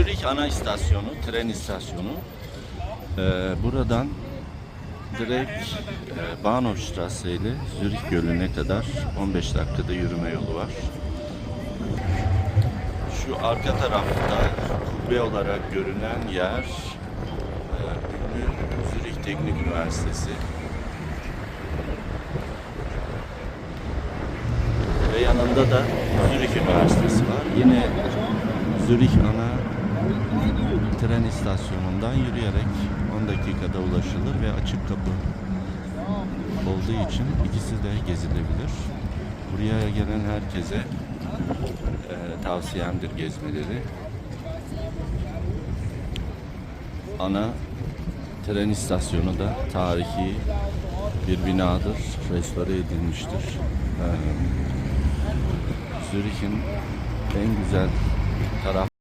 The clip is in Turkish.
Zürih ana istasyonu, tren istasyonu. Ee, buradan direkt e, Bahnhofstrasse ile Zürih Gölü'ne kadar 15 dakikada yürüme yolu var. Şu arka tarafta kubbe olarak görünen yer e, Zürih Teknik Üniversitesi. Ve yanında da Zürih Üniversitesi var. Yine Zürih ana tren istasyonundan yürüyerek 10 dakikada ulaşılır ve açık kapı olduğu için ikisi de gezilebilir. Buraya gelen herkese e, tavsiyemdir gezmeleri. Ana tren istasyonu da tarihi bir binadır. Restore edilmiştir. E, Zürih'in en güzel taraf